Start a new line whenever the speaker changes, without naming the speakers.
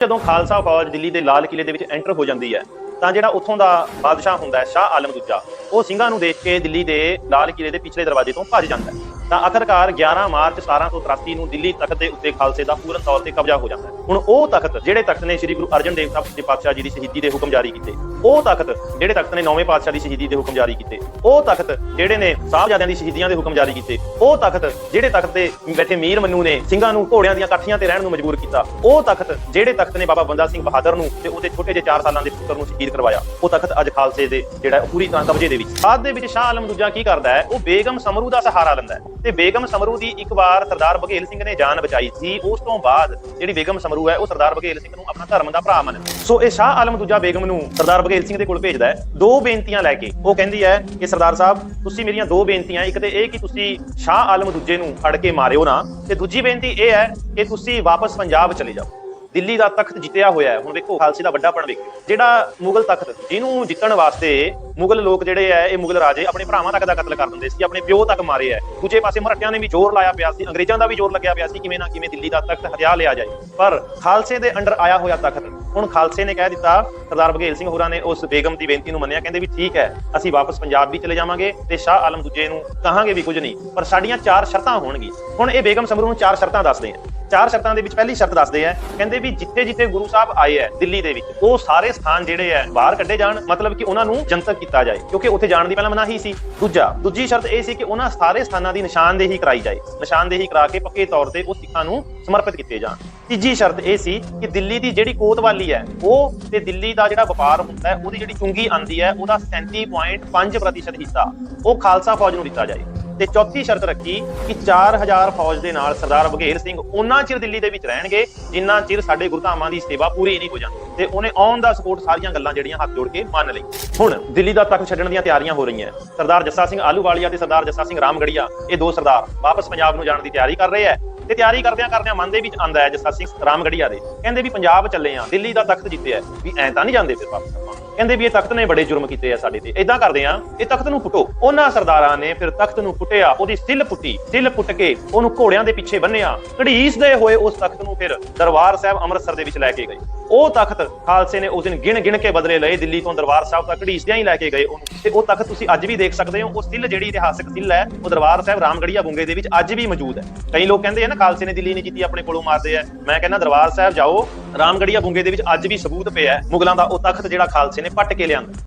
ਜਦੋਂ ਖਾਲਸਾ ਫੌਜ ਦਿੱਲੀ ਦੇ ਲਾਲ ਕਿਲੇ ਦੇ ਵਿੱਚ ਐਂਟਰ ਹੋ ਜਾਂਦੀ ਹੈ, ਤਾਂ ਜਿਹੜਾ ਉੱਥੋਂ ਦਾ ਬਾਦਸ਼ਾਹ ਹੁੰਦਾ ਹੈ, ਸ਼ਾਹ ਆਲਮ ਦੂਜਾ, ਉਹ ਸਿੰਘਾਂ ਨੂੰ ਦੇਖ ਕੇ ਦਿੱਲੀ ਦੇ ਲਾਲ ਕਿਲੇ ਦੇ ਪਿਛਲੇ ਦਰਵਾਜ਼ੇ ਤੋਂ ਭੱਜ ਜਾਂਦਾ ਹੈ। ਤਾਂ ਆਖਰਕਾਰ 11 ਮਾਰਚ 1783 ਨੂੰ ਦਿੱਲੀ ਤਖਤ ਦੇ ਉੱਤੇ ਖਾਲਸੇ ਦਾ ਪੂਰਨ ਤੌਰ ਤੇ ਕਬਜ਼ਾ ਹੋ ਜਾਂਦਾ ਹੈ। ਹੁਣ ਉਹ ਤਖਤ ਜਿਹੜੇ ਤਖਤ ਨੇ ਸ੍ਰੀ ਗੁਰੂ ਅਰਜਨ ਦੇਵ ਸਾਹਿਬ ਦੇ ਪਾਤਸ਼ਾਹ ਜੀ ਦੀ ਸ਼ਹੀਦੀ ਦੇ ਹੁਕਮ ਜਾਰੀ ਕੀਤੇ, ਉਹ ਤਖਤ ਜਿਹੜੇ ਤਖਤ ਨੇ ਨੌਵੇਂ ਪਾਤਸ਼ਾਹ ਦੀ ਸ਼ਹੀਦੀ ਦੇ ਹੁਕਮ ਜਾਰੀ ਕੀਤੇ, ਉਹ ਤਖਤ ਜਿਹੜੇ ਨੇ ਸਾਹਿਬਜ਼ਾਦਿਆਂ ਦੀ ਸ਼ਹੀਦੀਆਂ ਦੇ ਹੁਕਮ ਜਾਰੀ ਕੀਤੇ, ਉਹ ਤਖਤ ਜਿਹੜੇ ਤਖਤ ਤੇ ਬੈਠੇ ਮੀਰ ਮੰਨੂ ਨੇ ਸਿੰਘਾਂ ਨੂੰ ਘੋੜਿਆਂ ਦੀਆਂ ਕਾਠੀਆਂ ਤੇ ਰਹਿਣ ਨੂੰ ਮਜਬੂਰ ਕੀਤਾ, ਉਹ ਤਖਤ ਜਿਹੜੇ ਤਖਤ ਨੇ ਬਾਬਾ ਬੰਦਾ ਸਿੰਘ ਬਹਾਦਰ ਨੂੰ ਤੇ ਉਹਦੇ ਛੋਟੇ ਜਿਹੇ 4 ਸਾਲਾਂ ਦੇ ਪੁੱਤਰ ਨੂੰ ਸ਼ਹੀਦ ਕਰਵਾਇਆ, ਉਹ ਤਖਤ ਅੱਜ ਖਾਲਸੇ ਦੇ ਜਿਹੜਾ ਪੂਰੀ ਤਰ੍ਹਾਂ ਕਬਜ਼ੇ ਦੇ ਵਿੱਚ। ਬਾਅਦ ਦੇ ਵਿੱਚ ਸ਼ਾਹ ਆਲਮ ਦੂਜਾ ਕੀ ਕਰਦਾ ਹੈ? ਉਹ ਬੇਗਮ ਸਮਰੂ ਦਾ ਸਹਾਰਾ ਲੈਂਦਾ ਹੈ। ਤੇ ਬੇਗਮ ਸਮਰੂ ਦੀ ਇੱਕ ਵਾਰ ਸਰਦਾਰ ਬਘੇਲ ਸਿੰਘ ਨੇ ਜਾਨ ਬਚਾਈ ਸੀ। ਉਸ ਤੋਂ ਬਾਅਦ ਜਿਹੜੀ ਬੇਗਮ ਸਮਰੂ ਹੈ, ਉਹ ਸਰਦਾਰ ਬਘੇਲ ਸਿੰਘ ਨੂੰ ਆਪਣਾ ਧਰਮ ਦਾ ਭਰਾ ਮੰਨਦੀ ਸੋ ਇਹ ਸ਼ਾਹ ਆਲਮ ਦੂਜਾ ਬੇਗਮ ਨੂੰ ਸਰਦਾਰ ਬਘੇਲ ਸਿੰਘ ਦੇ ਕੋਲ ਭੇਜਦਾ ਹੈ। ਦੋ ਬੇਨਤੀਆਂ ਲੈ ਕੇ ਉਹ ਕਹਿੰਦੀ ਹੈ ਕਿ ਸਰਦਾਰ ਸਾਹਿਬ, ਤੁਸੀਂ ਮੇਰੀਆਂ ਦੋ ਬੇਨਤੀਆਂ, ਇੱਕ ਤੇ ਇਹ ਕਿ ਤੁਸੀਂ ਸ਼ਾਹ ਆਲਮ ਦੂਜੇ ਨੂੰ ਫੜ ਕੇ ਮਾਰਿਓ ਨਾ, ਤੇ ਦੂਜੀ ਬੇਨਤੀ ਇਹ ਹੈ ਕਿ ਤੁਸੀਂ ਵਾਪਸ ਪੰਜਾਬ ਚਲੇ ਜਾਓ। ਦਿੱਲੀ ਦਾ ਤਖਤ ਜਿੱਤਿਆ ਹੋਇਆ ਹੈ। ਹੁਣ ਵੇਖੋ, ਖਾਲਸੇ ਦਾ ਵੱਡਾਪਣ ਵੇਖੋ। ਜਿਹੜਾ ਮੁਗਲ ਤਖਤ, ਜਿਹਨੂੰ ਜਿੱਤਣ ਵਾਸਤੇ ਮੁਗਲ ਲੋਕ ਜਿਹੜੇ ਐ ਇਹ ਮੁਗਲ ਰਾਜੇ ਆਪਣੇ ਭਰਾਵਾਂ ਤੱਕ ਦਾ ਕਤਲ ਕਰ ਦਿੰਦੇ ਸੀ, ਆਪਣੇ ਪਿਓ ਤੱਕ ਮਾਰੇ ਐ ਦੂਜੇ ਪਾਸੇ ਮਰਾਠਿਆਂ ਨੇ ਵੀ ਜ਼ੋਰ ਲਾਇਆ ਪਿਆ ਸੀ, ਅੰਗਰੇਜ਼ਾਂ ਦਾ ਵੀ ਜ਼ੋਰ ਲੱਗਿਆ ਪਿਆ ਸੀ, ਕਿਵੇਂ ਨਾ ਕਿਵੇਂ ਦਿੱਲੀ ਦਾ ਤਖਤ ਹਥਿਆ ਲਿਆ ਜਾਏ। ਪਰ ਖਾਲਸੇ ਦੇ ਅੰਡਰ ਆਇਆ ਹੋਇਆ ਤਖਤ, ਹੁਣ ਖਾਲਸੇ ਨੇ ਕਹਿ ਦਿੱਤਾ, ਸਰਦਾਰ ਬਘੇਲ ਸਿੰਘ ਹੋਰਾਂ ਨੇ ਉਸ ਬੇਗਮ ਦੀ ਬੇਨਤੀ ਨੂੰ ਮੰਨਿਆ, ਕਹਿੰਦੇ ਵੀ ਠੀਕ ਹੈ, ਅਸੀਂ ਵਾਪਸ ਪੰਜਾਬ ਵੀ ਚਲੇ ਜਾਵਾਂਗੇ ਤੇ ਸ਼ਾਹ ਆਲਮ ਦੂਜੇ ਨੂੰ ਕਹਾਂਗੇ ਵੀ ਕੁਝ ਨਹੀਂ, ਪਰ ਸਾਡੀਆਂ ਚਾਰ ਸ਼ਰਤਾਂ ਹੋਣਗੀਆਂ। ਹੁਣ ਇਹ ਬੇਗਮ ਸਮਰੂ ਨੂੰ ਚਾਰ ਸ਼ਰਤਾਂ ਦੱਸਦੇ ਆ ਚਾਰ ਸ਼ਰਤਾਂ ਦੇ ਵਿੱਚ ਪਹਿਲੀ ਸ਼ਰਤ ਦੱਸਦੇ ਆ, ਕਹਿੰਦੇ ਵੀ ਜਿੱਥੇ ਜਿੱਥੇ ਗੁਰੂ ਸਾਹਿਬ ਆਏ ਆ ਦਿੱਲੀ ਦੇ ਵਿੱਚ, ਉਹ ਸਾਰੇ ਸਥਾਨ ਜਿਹੜੇ ਆ ਬਾਹਰ ਕੱਢੇ ਜਾਣ, ਮਤਲਬ ਕਿ ਉਹਨਾਂ ਨੂੰ ਜਨਤਕ ਕੀਤਾ ਜਾਏ, ਕਿਉਂਕਿ ਉੱਥੇ ਜਾਣ ਦੀ ਪਹਿਲਾਂ ਮਨਾਹੀ ਸੀ। ਦੂਜਾ, ਦੂਜੀ ਸ਼ਰਤ ਇਹ ਸੀ ਕਿ ਉਹਨਾਂ ਸਾਰੇ ਸਥਾਨਾਂ ਦੀ ਨਿਸ਼ਾਨਦੇਹੀ ਕਰਾਈ ਜਾਏ, ਨਿਸ਼ਾਨਦੇਹੀ ਕਰਾ ਕੇ ਪੱਕੇ ਤੌਰ ਤੇ ਉਹ ਸਿੱਖਾਂ ਨੂੰ ਸਮਰਪਿਤ ਕੀਤੇ ਜਾਣ। ਤੀਜੀ ਸ਼ਰਤ ਇਹ ਸੀ ਕਿ ਦਿੱਲੀ ਦੀ ਜਿਹੜੀ ਕੋਤਵਾਲੀ ਹੈ, ਉਹ ਤੇ ਦਿੱਲੀ ਦਾ ਜਿਹੜਾ ਵਪਾਰ ਹੁੰਦਾ ਉਹਦੀ ਜਿਹੜੀ ਚੁੰਗੀ ਆਂਦੀ ਹੈ, ਉਹਦਾ 37.5% ਹਿੱਸਾ, ਉਹ ਖਾਲਸਾ ਫੌਜ ਨੂੰ ਦਿੱਤਾ ਜਾਏ। ਤੇ ਚੌਥੀ ਸ਼ਰਤ ਰੱਖੀ ਕਿ 4000 ਫੌਜ ਦੇ ਨਾਲ ਸਰਦਾਰ ਬਘੇਲ ਸਿੰਘ ਉਹਨਾਂ ਚਿਰ ਦਿੱਲੀ ਦੇ ਵਿੱਚ ਰਹਿਣਗੇ, ਜਿੰਨਾ ਚਿਰ ਸਾਡੇ ਗੁਰਧਾਮਾਂ ਦੀ ਸੇਵਾ ਪੂਰੀ ਨਹੀਂ ਹੋ ਜਾਂਦੀ। ਤੇ ਉਹਨੇ ਔਨ ਦਾ ਸਪੋਰਟ ਸਾਰੀਆਂ ਗੱਲਾਂ ਜਿਹੜੀਆਂ ਹੱਥ ਜੋੜ ਕੇ ਮੰਨ ਲਈ ਹੁਣ ਦਿੱਲੀ ਦਾ ਤਖਤ ਛੱਡਣ ਦੀਆਂ ਤਿਆਰੀਆਂ ਹੋ ਰਹੀਆਂ। ਸਰਦਾਰ ਜੱਸਾ ਸਿੰਘ ਆਲੂਵਾਲੀਆ ਤੇ ਸਰਦਾਰ ਜੱਸਾ ਸਿੰਘ ਰਾਮਗੜੀਆ, ਇਹ ਦੋ ਸਰਦਾਰ ਵਾਪਸ ਪੰਜਾਬ ਨੂੰ ਜਾਣ ਦੀ ਤਿਆਰੀ ਕਰ ਰਹੇ ਹੈ। ਤੇ ਤਿਆਰੀ ਕਰਦਿਆਂ ਕਰਦਿਆਂ ਮਨ ਦੇ ਵਿੱਚ ਆਂਦਾ ਹੈ ਜਸਾ ਸਿੰਘ ਰਾਮਗੜੀਆ ਦੇ। ਕਹਿੰਦੇ ਵੀ ਪੰਜਾਬ ਚੱਲੇ ਆ, ਦਿੱਲੀ ਦਾ ਤਖਤ ਜਿੱਤਿਆ ਵੀ ਐਂ ਤਾਂ ਨਹੀਂ ਜਾਂਦੇ ਫਿਰ ਵਾਪਸ ਆਪਾਂ। ਕਹਿੰਦੇ ਵੀ ਇਹ ਤਖਤ ਨੇ ਬੜੇ ਜੁਰਮ ਕੀਤੇ ਆ ਸਾਡੇ ਤੇ। ਇਦਾਂ ਕਰਦੇ ਆ, ਇਹ ਤਖਤ ਨੂੰ ਪੁੱਟੋ ਉਹਨਾਂ ਸਰਦਾਰਾਂ ਨੇ ਫਿਰ ਤਖਤ ਨੂੰ ਪੁੱਟਿਆ ਉਹਦੀ ਸਿੱਲ ਪੁੱਟੀ, ਸਿੱਲ ਪੁੱਟ ਕੇ ਉਹਨੂੰ ਘੋੜਿਆਂ ਦੇ ਪਿੱਛੇ ਬੰਨਿਆ ਘੜੀਸਦੇ ਹੋਏ ਉਸ ਤਖਤ ਨੂੰ ਫਿਰ ਦਰਬਾਰ ਸਾਹਿਬ ਅੰਮ੍ਰਿਤਸਰ ਦੇ ਵਿੱਚ ਲੈ ਕੇ ਗਏ। ਉਹ ਤਖਤ ਖਾਲਸੇ ਨੇ ਉਸ ਦਿਨ ਗਿਣ ਗਿਣ ਕੇ ਬਦਲੇ ਲਏ, ਦਿੱਲੀ ਤੋਂ ਦਰਬਾਰ ਸਾਹਿਬ ਤੱਕ ਘੜੀਸਦਿਆਂ ਹੀ ਲੈ ਕੇ ਗਏ ਉਹਨੂੰ। ਤੇ ਉਹ ਤਖਤ ਤੁਸੀਂ ਅੱਜ ਵੀ ਦੇਖ ਸਕਦੇ ਹੋ, ਉਹ ਸਿੱਲ ਜਿਹੜੀ ਇਤਿਹਾਸਕ ਸਿੱਲ ਹੈ, ਉਹ ਦਰਬਾਰ ਸਾਹਿਬ ਰਾਮਗੜੀਆ ਬੁੰਗੇ ਦੇ ਵਿੱਚ ਅੱਜ ਵੀ ਮੌਜੂਦ ਹੈ। ਕਈ ਲੋਕ ਕਹਿੰਦੇ ਆ ਨਾ, ਖਾਲਸੇ ਨੇ ਦਿੱਲੀ ਨਹੀਂ ਕੀਤੀ, ਆਪਣੇ ਕੋਲੋਂ ਮਾਰਦੇ ਆ। ਮੈਂ ਕਹਿੰਦਾ, ਦਰਬਾਰ ਸਾਹਿਬ ਜਾਓ ਰਾਮਗੜੀਆ ਬੁੰਗੇ ਦੇ ਵਿੱਚ ਅੱਜ ਵੀ ਸਬੂਤ ਪਿਆ ਹੈ। ਮੁਗਲਾਂ ਦਾ ਉਹ ਤਖਤ ਜਿਹੜਾ ਖਾਲਸੇ ਨੇ ਪੱਟ ਕੇ ਲਿਆਂਦਾ।